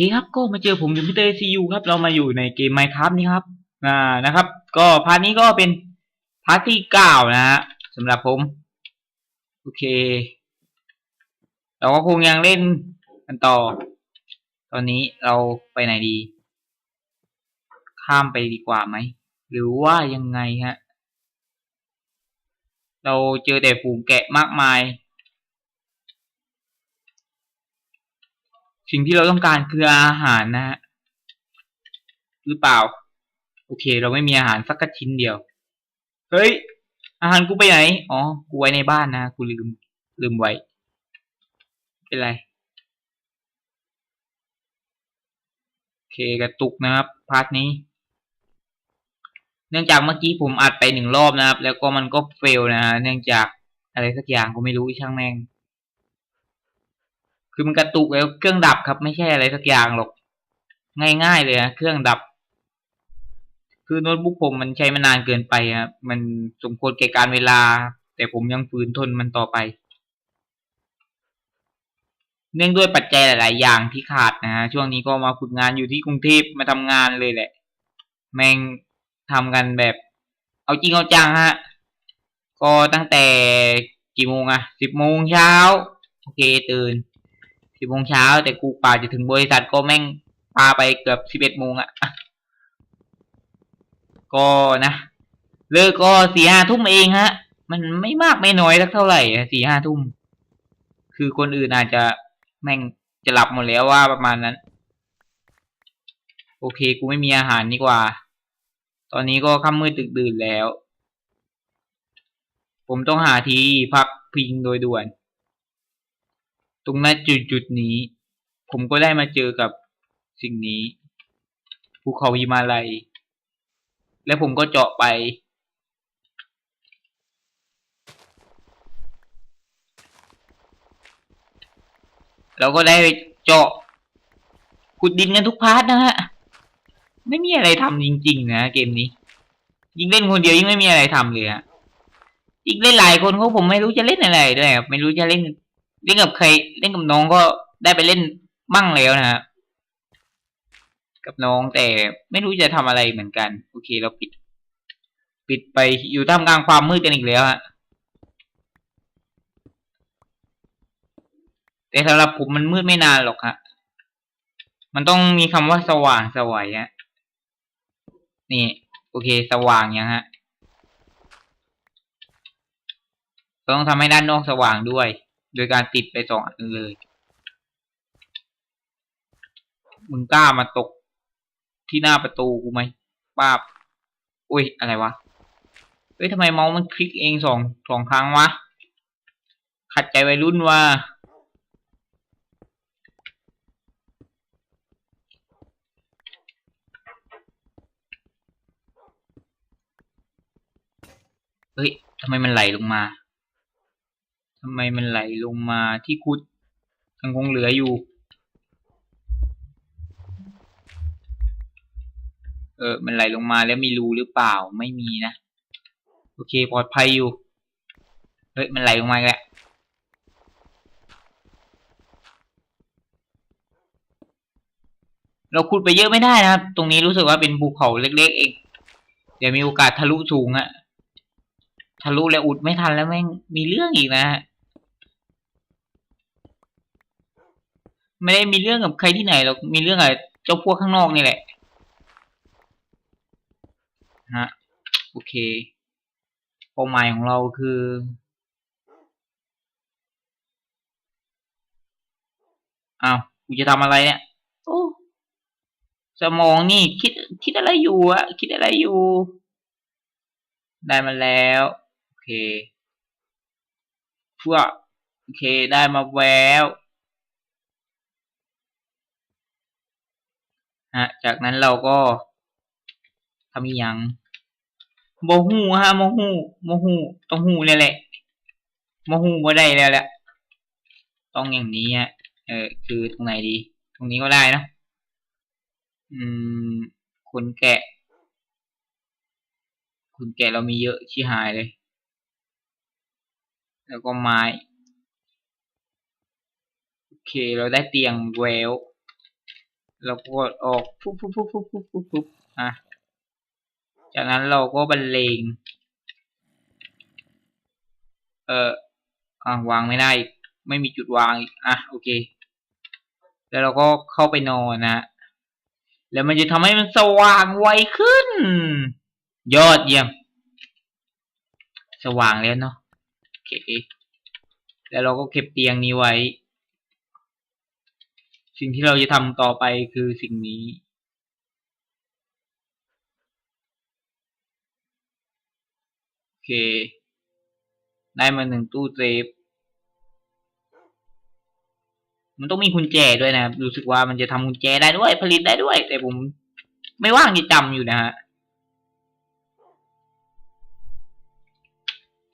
คครับก็มาเจอผมอยู่พีเตอร์ซียูครับ เรามาอยู่ในเกม Minecraft นี่ครับอ่านะครับ ก็พาร์ทนี้ก็เป็นพาร์ทที่เก้านะฮะสำหรับผม โอเค เราก็คงยังเล่นกันต่อ ตอนนี้เราไปไหนดี ข้ามไปดีกว่าไหม หรือว่ายังไงฮะ เราเจอแต่ฝูงแกะมากมาย สิ่งที่เราต้องการคืออาหารนะฮะหรือเปล่า โอเค เราไม่มีอาหารสักกระชิ้นเดียว เฮ้ย อาหารกูไปไหน อ๋อ กูไว้ในบ้านนะ กูลืม ลืมไว้ เป็นไร โอเค กระตุกนะครับ พาร์ทนี้ เนื่องจากเมื่อกี้ผมอัดไปหนึ่งรอบนะครับ แล้วก็มันก็เฟลนะฮะเนื่องจากอะไรสักอย่างก็ไม่รู้ช่างแม่ง คือมันกระตุกแล้วเครื่องดับครับ ไม่ใช่อะไรสักอย่างหรอก ง่ายๆเลยนะเครื่องดับ คือโน้ตบุ๊กผมมันใช้มานานเกินไปครับมันสมควรแก่การเวลา แต่ผมยังฝืนทนมันต่อไป เนื่องด้วยปัจจัยหลาย ๆ อย่างที่ขาดนะฮะช่วงนี้ก็มาฝึกงานอยู่ที่กรุงเทพมาทำงานเลยแหละ แม่งทำกันแบบ เอาจริงเอาจังฮะก็ตั้งแต่กี่โมงอะสิบโมงเช้า โอเคตื่น สิบโมงเช้า แต่กูป่าจะถึงบริษัทก็แม่งปาไปเกือบสิบเอ็ดโมงอะก็นะเลิกก็สี่ห้าทุ่มเองฮะ มันไม่มากไม่น้อยสักเท่าไหร่สี่ห้าทุ่ม คือคนอื่นอาจจะแม่งจะหลับหมดแล้วว่าประมาณนั้น โอเค กูไม่มีอาหารนี่กว่า ตอนนี้ก็ค่ำมืดดึกดื่นแล้ว ผมต้องหาที่พักพิงโดยด่วน รงนั้นจุดจุดนี้ ผมก็ได้มาเจอกับสิ่งนี้ภูเขาหิมาลัย แล้วผมก็เจาะไป เราก็ได้เจาะขุดดินกันทุกพาร์ทนะฮะ ไม่มีอะไรทำจริง ๆ นะเกมนี้ ยิ่งเล่นคนเดียวยิ่งไม่มีอะไรทำเลยฮะยิ่งเล่นหลายคนเขาผมไม่รู้จะเล่นอะไรด้วยครับไม่รู้จะเล่น เล่นกับใครเล่นกับน้องก็ได้ไปเล่นมั่งแล้วนะฮะกับน้องแต่ไม่รู้จะทำอะไรเหมือนกัน โอเคเราปิด ปิดไปอยู่ท่ามกลางความมืดกันอีกแล้วฮะแต่สำหรับผมมันมืดไม่นานหรอกฮะมันต้องมีคำว่าสว่างสวัยฮะนี่ โอเค สว่างยังฮะต้องทำให้ด้านนอกสว่างด้วย โดยการติดไปสองอันเลย มึงกล้ามาตกที่หน้าประตูกูไหมป้าบอุ้ย อะไรวะ เฮ้ยทำไมเมาส์มันคลิกเองสองสองครั้งวะ ขัดใจวัยรุ่นว่า เฮ้ยทำไมมันไหลลงมา ทำไมมันไหลลงมาที่คุดยังคงเหลืออยู่ เออ มันไหลลงมาแล้วมีรูหรือเปล่า ไม่มีนะ โอเค ปลอดภัยอยู่ เฮ้ย มันไหลลงมาแล้ว เราขุดไปเยอะไม่ได้นะครับ ตรงนี้รู้สึกว่าเป็นภูเขาเล็ก ๆ เอง เดี๋ยวมีโอกาสทะลุสูงอะทะลุแล้วอุดไม่ทันแล้วแม่งมีเรื่องอีกนะฮะ ไม่ได้มีเรื่องกับใครที่ไหนหรอกมีเรื่องกับเจ้าพวกข้างนอกนี่แหละฮะโอเคเป้าหมายของเราคือ อ้าวกูจะทำอะไรเนี่ยโอ้สมองนี่คิดคิดอะไรอยู่อะคิดอะไรอยู่ ได้มาแล้ว โอเคพวกโอเคได้มาแวว ฮะ จากนั้นเราก็ทำอหยังโมหูฮะโมหูโมหูต้องหูเลยแหละโมหูบ่ได้แล้วแหละต้องอย่างนี้ฮะเออคือตรงไหนดี ตรงนี้ก็ได้เนะอืมคนแกะคนแกะเรามีเยอะชิหายเลย แล้วก็ไม้ โอเค เราได้เตียงแวว เรากดออกปุ๊บปุ๊บปุ๊บปุ๊บปุ๊บปุ๊บปุ๊บอะจากนั้นเราก็บรรเลง เอออะวางไม่ได้ ไม่มีจุดวางอีกอะโอเค แล้วเราก็เข้าไปนอนนะ แล้วมันจะทำให้มันสว่างไวขึ้น ยอดเยี่ยม สว่างแล้วเนาะโอเค แล้วเราก็เก็บเตียงนี้ไว้ สิ่งที่เราจะทำต่อไปคือสิ่งนี้ โอเค ได้มาหนึ่งตู้เซฟ มันต้องมีกุญแจด้วยนะครับรู้สึกว่ามันจะทำกุญแจได้ด้วย ผลิตได้ด้วย แต่ผมไม่ว่างจะจำอยู่นะฮะ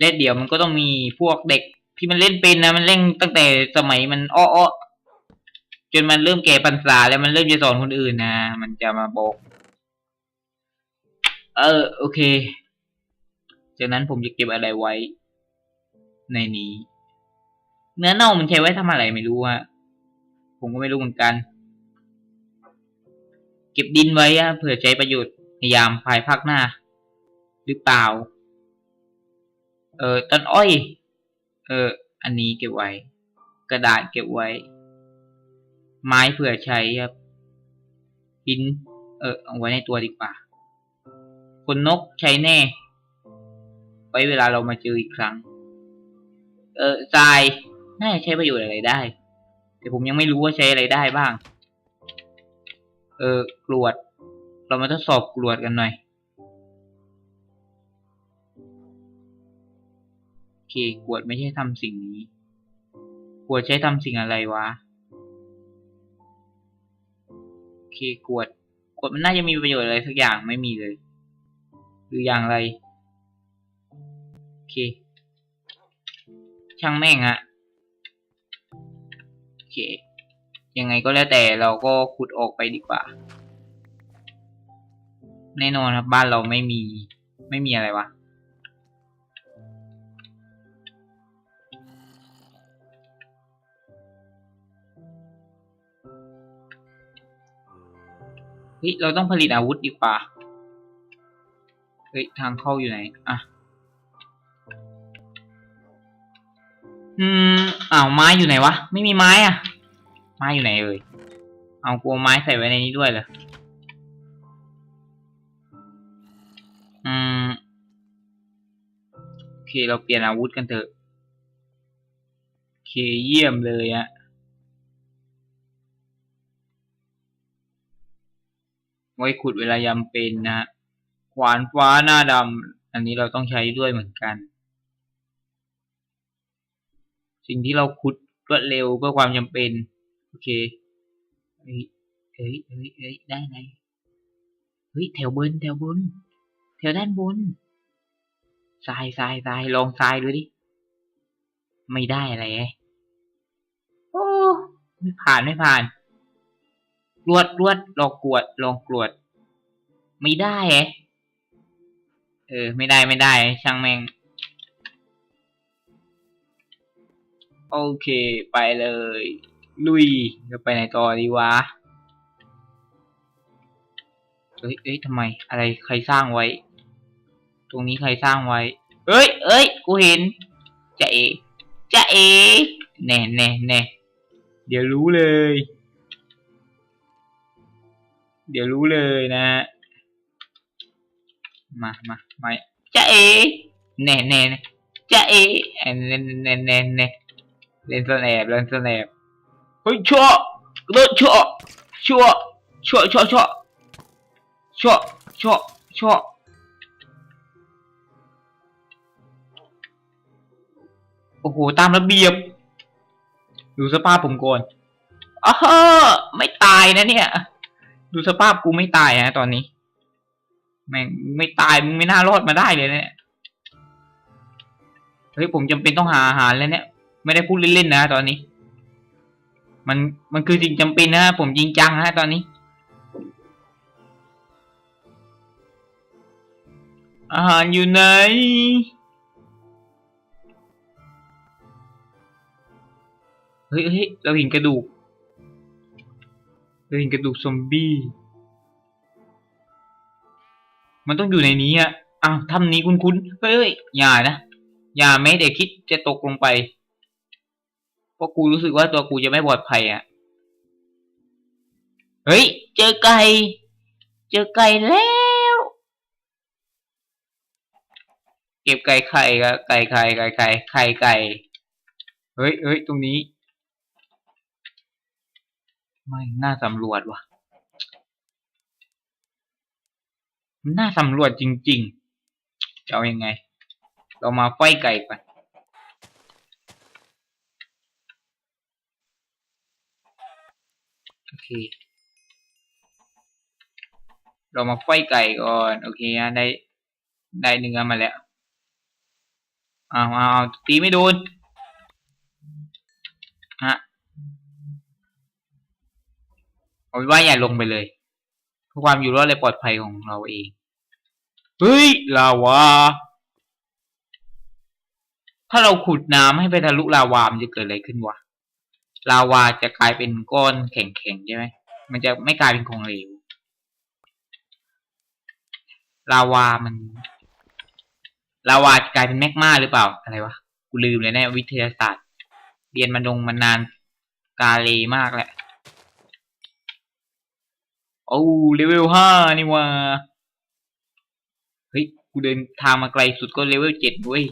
เล่นเดี๋ยวมันก็ต้องมีพวกเด็กที่มันเล่นเป็นนะ มันเล่นตั้งแต่สมัยมันอ้อๆ จนมันเริ่มแก่ปัญษาแล้วมันเริ่มจะสอนคนอื่นนะ มันจะมาบอก เออ โอเค จากนั้นผมจะเก็บอะไรไว้ ในนี้ เนื้อเน่ามันใช้ไว้ทำอะไรไม่รู้ฮะ ผมก็ไม่รู้เหมือนกัน เก็บดินไว้อะเผื่อใช้ประโยชน์ในยามภายภาคหน้า หรือเปล่า เออต้นอ้อย เออ อันนี้เก็บไว้ กระดาษเก็บไว้ ไม้เผื่อใช้ครับหิน เออเอาไว้ในตัวดีกว่าขนนกใช้แน่ ไว้เวลาเรามาเจออีกครั้ง เออทรายน่าจะใช้ประโยชน์อะไรได้ แต่ผมยังไม่รู้ว่าใช้อะไรได้บ้าง เออกรวด เรามาทดสอบกรวดกันหน่อยโอเคกรวดไม่ใช่ทำสิ่งนี้กรวดใช้ทำสิ่งอะไรวะ เคกวด กวดมันน่าจะมีประโยชน์อะไรสักอย่างไม่มีเลย หรืออย่างไรโอเค ช่างแม่งอะโอเค ยังไงก็แล้วแต่เราก็ขุดออกไปดีกว่า แน่นอนครับบ้านเราไม่มี ไม่มีอะไรวะ เฮ้ยเราต้องผลิตอาวุธดีกว่า เฮ้ยทางเข้าอยู่ไหน อะ อืมอ้าวไม้อยู่ไหนวะ ไม่มีไม้อะ ไม้อยู่ไหนเอ่ย เอากลัวไม้ใส่ไว้ในนี้ด้วยเหรอ อืม โอเคเราเปลี่ยนอาวุธกันเถอะ โอเคเยี่ยมเลยอะ ไว้ขุดเวลายำเป็นนะขวานฟ้าหน้าดำอันนี้เราต้องใช้ด้วยเหมือนกัน สิ่งที่เราขุดรวดเร็วเพื่อความจำเป็น โอเคเฮ้ยเฮ้ยเฮ้ยได้ไงเฮ้ยแถวบนแถวบนแถวด้านบนทรายทรายทรายลองทรายดูดิ ไม่ได้อะไรไงโอ้ไม่ผ่านไม่ผ่าน รวดรวดลองกวดลองกรวด ไม่ได้ไงเออ ไม่ได้ไม่ได้ ช่างแม่ง โอเคไปเลย ลุยจะไปไหนต่อดีวะเอ้ยเอ้ยทำไม อะไรใครสร้างไว้ ตรงนี้ใครสร้างไว้ เอ้ยเอ้ยกูเห็น จะเอ จะเอ แน่แน่แน่เดี๋ยวรู้เลย เดี๋ยวรู้เลยนะ มามามาจะเอแน่แน่แน่จะเอแน่แน่แน่แน่แน่เล่นสแนบเล่นสแนบเฮ้ยชั่วกระโดดชั่วชั่วชั่วชั่วชั่วชั่วชั่วชั่วโอ้โห ตามระเบียบ ดูสภาพผมก่อนอ้าฮะไม่ตายนะเนี่ย ดูสภาพกูไม่ตายฮะตอนนี้ แม่งไม่ตายมึงไม่น่ารอดมาได้เลยเนี่ยเฮ้ยผมจำเป็นต้องหาอาหารแล้วเนี่ย ไม่ได้พูดเล่นๆนะ ตอนนี้ มันมันคือสิ่งจำเป็นนะผมจริงจังนะตอนนี้อาหารอยู่ไหน เฮ้ยเฮ้ยเราเห็นกระดูก เราเห็นกระดูกซอมบี้ มันต้องอยู่ในนี้อะอ้าวถ้ำนี้คุ้นๆ เฮ้ยอย่านะ อย่าแม้แต่คิดจะตกลงไป เพราะกูรู้สึกว่าตัวกูจะไม่ปลอดภัยอะเฮ้ย เจอไก่ เจอไก่แล้ว เก็บไก่ไข่กไก่ไข่ไก่ไข่ไข่ไก่ เฮ้ยเฮ้ยตรงนี้ ไม่น่าสำรวจว่ะมันน่าสำรวจจริงๆจะเอายังไง เรามาไฟไก่ก่อนโอเค เรามาไฟไก่ก่อน โอเคนะได้ ได้เนื้อมาแล้วอ้าวอ้าวตีไม่โดน ฮะ เอาเป็นว่าอย่าลงไปเลยเพื่อความอยู่รอดและปลอดภัยของเราเองเฮ้ยลาวาถ้าเราขุดน้ำให้ไปทะลุลาวามันจะเกิดอะไรขึ้นวะลาวาจะกลายเป็นก้อนแข็งๆใช่ไหมมันจะไม่กลายเป็นของเหลวลาวามันลาวาจะกลายเป็นแมกมาหรือเปล่าอะไรวะกูลืมเลยเนี่ยวิทยาศาสตร์ เรียนมานงมานานกาเลมากแหละ โอ้เลเวลห้านี่ว่าเฮ้ยกูเดินทางมาไกลสุดก็เลเวลเจ็ดเว้ย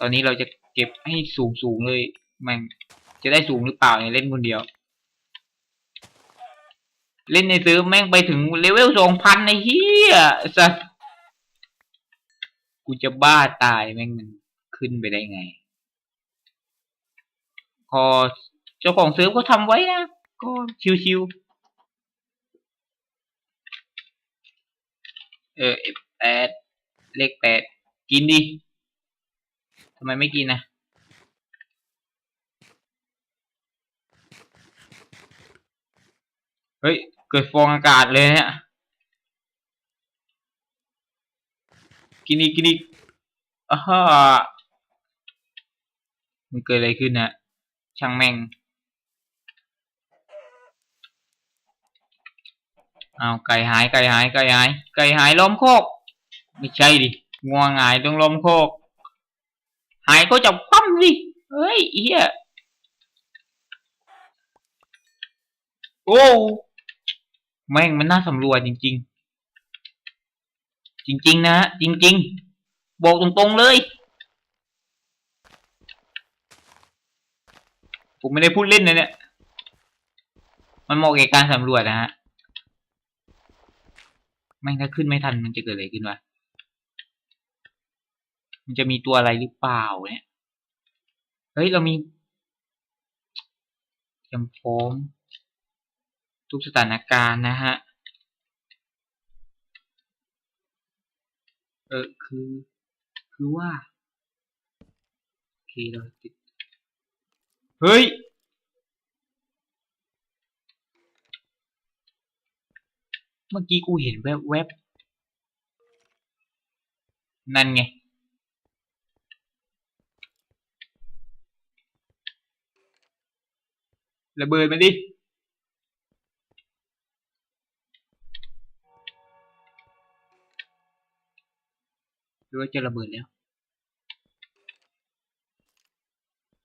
ตอนนี้เราจะเก็บให้สูงสูงเลยมันจะได้สูงหรือเปล่าเนี่ยเล่นคนเดียว เล่นในซื้อแม่งไปถึงเลเวลสองพันในเฮียสัสกูจะบ้าตายแม่งมันขึ้นไปได้ไงพอเจ้าของซื้อเขาทำไว้นะ ก็ชิวๆ เออแปดเลขแปดกินดิทำไมไม่กินนะเฮ้ย เกิดฟองอากาศเลยเนี่ยกินอีกกินอีกอ้าฮ่ามันเกิดอะไรขึ้นนะช่างแม่ง เอาไก่หายไก่หายไก่หาย ไก่หายล้มโคก ไม่ใช่ดิงัวหงายต้องล้มโคก หายก็จะปั้มดิเฮ้ยเฮียโอ้แม่งมันน่าสำรวจจริง ๆ จริง ๆ นะจริง ๆ บอกตรงๆเลยผมไม่ได้พูดเล่นนะเนี่ย มันเหมาะแก่การสำรวจนะฮะ แม่งถ้าขึ้นไม่ทันมันจะเกิดอะไรขึ้นวะ มันจะมีตัวอะไรหรือเปล่าเนี่ย เฮ้ย เรามีเตรียมพร้อม ทุกสถานการณ์นะฮะ เออคือ คือว่า โอเคเราติด เฮ้ย เมื่อกี้กูเห็นแวบๆนั่นไง ระเบิดมาดิ หรือว่าจะระเบิดแล้ว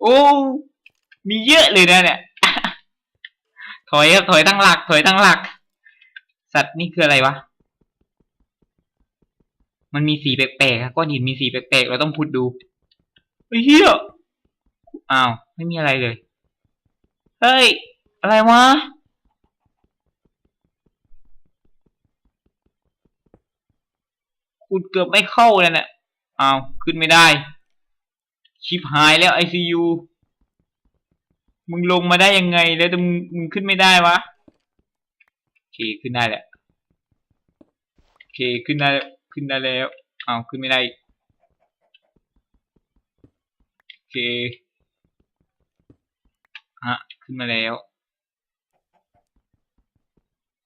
โอ้ มีเยอะเลยนะเนี่ย ถอยครับ ถอยตั้งหลัก ถอยตั้งหลัก สัตว์นี่คืออะไรวะ มันมีสีแปลกๆครับก้อนหินมีสีแปลกๆ เราต้องพุดดูไอ้เหี้ยอ้าว ไม่มีอะไรเลย เฮ้ย อะไรวะ ขุดเกือบไม่เข้าเลยเนี่ยอ้าว ขึ้นไม่ได้ ชิปหายแล้วไอซียูมึงลงมาได้ยังไงแล้วแต่มึงมึงขึ้นไม่ได้วะ เคขึ้นได้แหละโอเคขึ้นได้ขึ้นได้แล้วอ้าวขึ้นไม่ได้โอเคฮะขึ้นมาแล้ว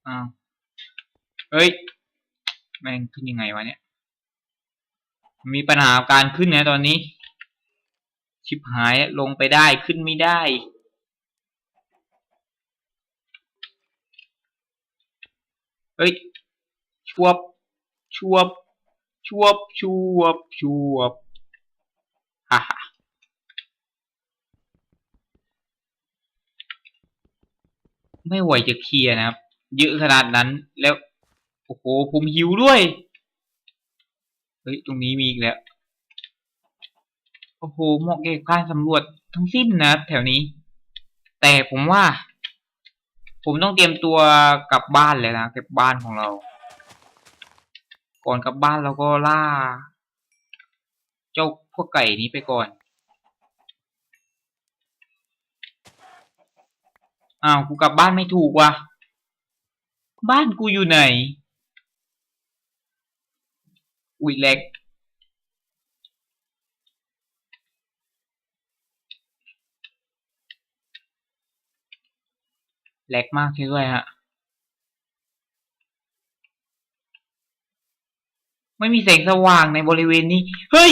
อ้าวเฮ้ยแม่งขึ้นยังไงวะเนี่ย มีปัญหาการขึ้นนะตอนนี้ ชิบหายลงไปได้ขึ้นไม่ได้ เฮ้ยชวบชวบชวบชวบชวบฮ่าฮ่าไม่ไหวจะเคลียร์นะครับ เยอะขนาดนั้นแล้ว โอ้โห ผมหิวด้วย เฮ้ย ตรงนี้มีอีกแล้ว โอ้โหเหมาะแก่การสำรวจทั้งสิ้นนะแถวนี้ แต่ผมว่า ผมต้องเตรียมตัวกลับบ้านเลยนะเก็บบ้านของเรา ก่อนกลับบ้านเราก็ล่า เจ้าพวกไก่นี้ไปก่อนอ้าวกูกลับบ้านไม่ถูกว่ะ บ้านกูอยู่ไหนอุ้ยแหลก แหลกมากเลยด้วยฮะ ไม่มีแสงสว่างในบริเวณนี้ เฮ้ย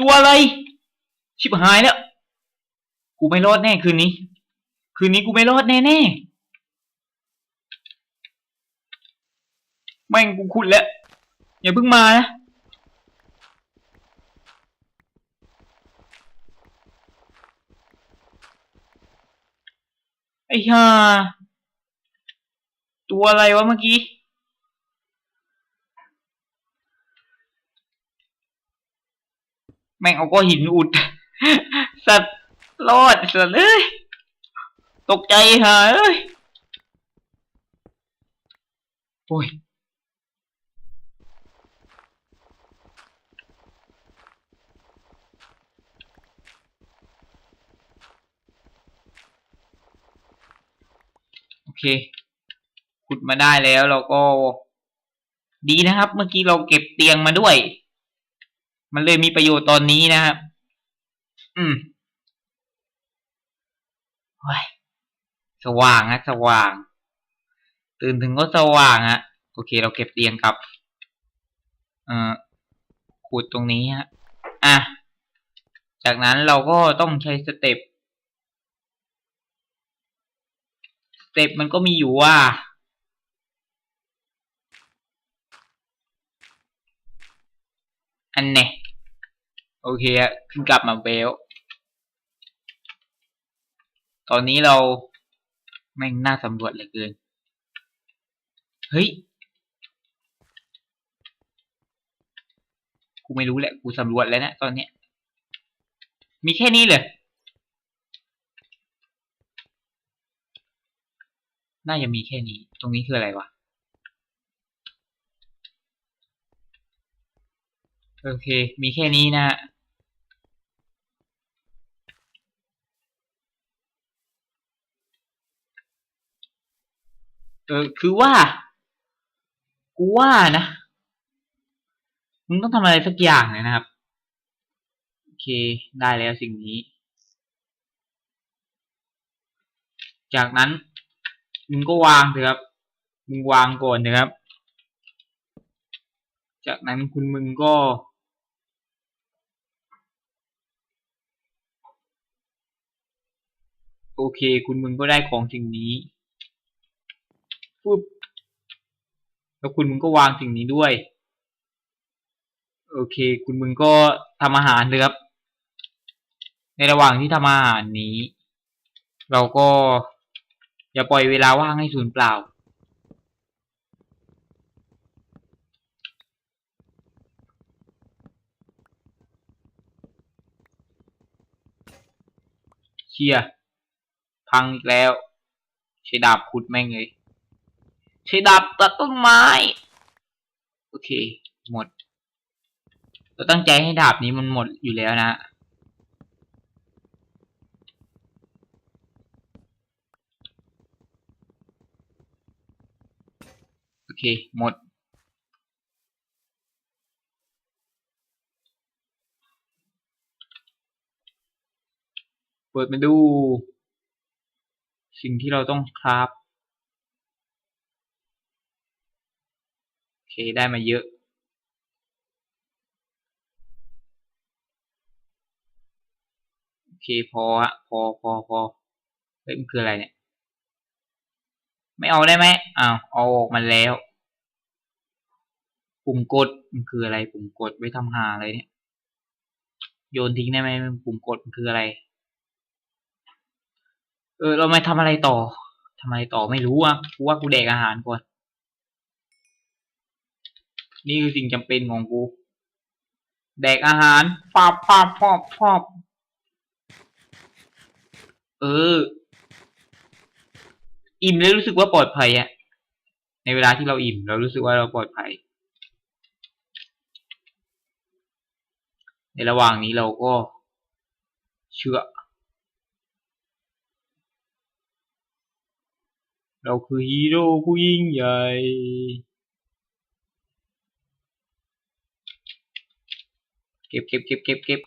ตัวอะไร ชิบหายแล้ว กูไม่รอดแน่คืนนี้ คืนนี้กูไม่รอดแน่แน่ๆแม่งกูขุดแล้ว อย่าเพิ่งมานะ ฮ่า ตัวอะไรวะเมื่อกี้ แม่งเอาก้อนหินอุด สัตว์รอดสัตว์เอ้ย ตกใจหาเอ้ย โอ้ย เค ขุดมาได้แล้วเราก็ ดีนะครับ เมื่อกี้เราเก็บเตียงมาด้วย มันเลยมีประโยชน์ตอนนี้นะครับ อืมโอ้ยสว่างนะสว่าง ตื่นถึงก็สว่างอะโอเค เราเก็บเตียงกับ เอ่อขุดตรงนี้ฮะอะ จากนั้นเราก็ต้องใช้สเต็ป ส เต็ปมันก็มีอยู่ว่า อันเน่โอเคอะขึ้นกลับมาเบลตอนนี้เราแม่งน่าสำรวจเหลือเกิน เฮ้ย กูไม่รู้แหละ กูสำรวจแล้วนะตอนเนี้ย มีแค่นี้เลย น่าจะมีแค่นี้ ตรงนี้คืออะไรวะ โอเค มีแค่นี้นะเออ คือว่า กูว่านะ มึงต้องทำอะไรสักอย่างเลยนะครับ โอเค ได้แล้วสิ่งนี้ จากนั้น มึงก็วางเถอะครับ มึงวางก่อนนะครับ จากนั้นคุณมึงก็ โอเค คุณมึงก็ได้ของสิ่งนี้ปุ๊บแล้วคุณมึงก็วางสิ่งนี้ด้วย โอเค คุณมึงก็ทำอาหารเลยครับ ในระหว่างที่ทำอาหารนี้ เราก็ อย่าปล่อยเวลาว่างให้สูญเปล่า เชียพังอีกแล้ว ใช้ดาบขุดแม่งเลย ใช้ดาบตัดต้นไม้ โอเค หมด เราตั้งใจให้ดาบนี้มันหมดอยู่แล้วนะ อเค หมด เปิดมาดู สิ่งที่เราต้องคราฟโอเค ได้มาเยอะ โอเค พอฮะพอพอพอเฮ้ยมันคืออะไรเนี่ย ไม่เอาได้ไหมอ้าวเอาออกมาแล้ว ปุ่มกดมันคืออะไร ปุ่มกดไว้ทำหาอะไรเนี่ย โยนทิ้งได้ไหมปุ่มกดมันคืออะไร เออ เรามาทำอะไรต่อทำอะไรต่อไม่รู้อะกูว่ากูแดกอาหารก่อน นี่คือสิ่งจำเป็นของกู แดกอาหารปอบปอบปอบปอบเออ อิ่มแล้วรู้สึกว่าปลอดภัยอะในเวลาที่เราอิ่ม เรารู้สึกว่าเราปลอดภัย ในระหว่างนี้เราก็เชื่อ เราคือฮีโร่ผู้ยิ่งใหญ่ เก็บเก็บเก็บเก็บเก็บ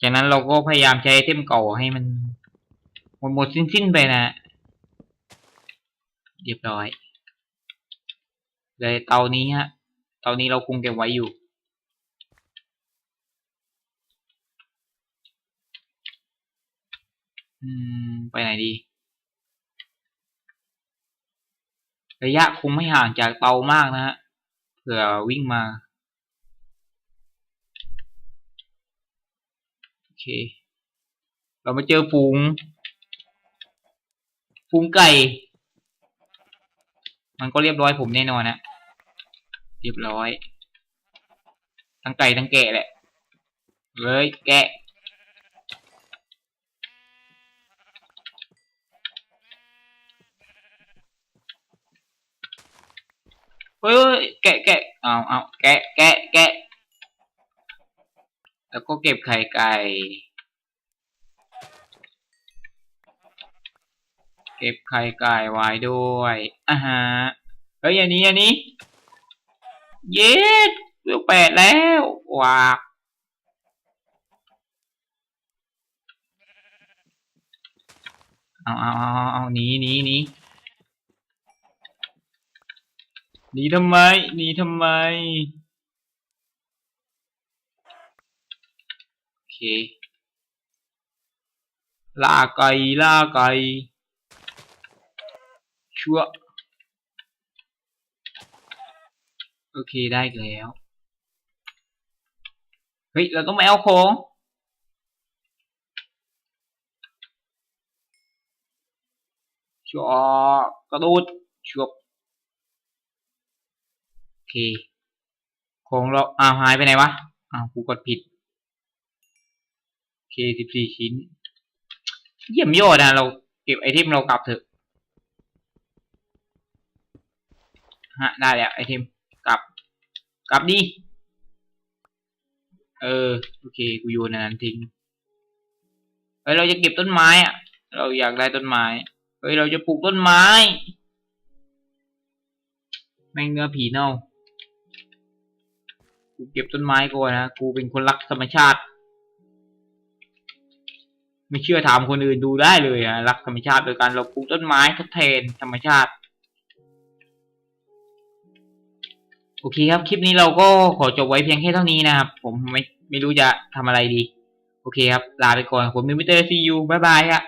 จากนั้นเราก็พยายามใช้ไอเทมเก่าให้มัน หมดหมดสิ้นสิ้นไปนะ เรียบร้อย เลยเตานี้ฮะ เตานี้เราคงเก็บไว้อยู่อืมไปไหนดี ระยะคงไม่ห่างจากเตามากนะฮะ เผื่อวิ่งมา โอเค เรามาเจอฝูง ฝูงไก่ มันก็เรียบร้อยผมแน่นอนนะเรียบร้อย ทั้งไก่ทั้งแกะแหละเลยแกะเฮ้ยแกะแกะเอาเอาแกะแกะแกะแล้วก็เก็บไข่ไก่ เก็บไข่ไก่ไว้ด้วยอ่าฮะเฮ้ยอันนี้อันนี้ เย็ดวิวแปดแล้วว้าเอาเอาเอาเอาเอาหนีหนีหนีหนีทำไมหนีทำไมโอเคล่าไก่ล่าไก่ ชัวโอเคได้แล้ว เฮ้ย เราต้องไปเอาของชัวกระโดดชัวโอเค ของเราอ้าวหายไปไหนวะอ้าวกูกดผิดโอเคสิบสี่ชิ้น เยี่ยมยอดนะเราเก็บไอเทมเรากลับเถอะ ฮะได้แล้วไอเทมกลับ กลับดิเออโอเคกูโยนอันนั้นทิ้งเฮ้ยเราจะเก็บต้นไม้อะเราอยากได้ต้นไม้เฮ้ยเราจะปลูกต้นไม้แม่งเนื้อผีเน่ากูเก็บต้นไม้ก่อนนะกูเป็นคนรักธรรมชาติ ไม่เชื่อถามคนอื่นดูได้เลยอะรักธรรมชาติโดยการเราปลูกต้นไม้ทดแทนธรรมชาติ อเคครับ คลิปนี้เราก็ขอจบไว้เพียงแค่เท่านี้นะครับ ผมไม่ไม่รู้จะทำอะไรดี โอเคครับ ลาไปก่อน ผมมิวเตอร์ซียูบ๊ายบายครับ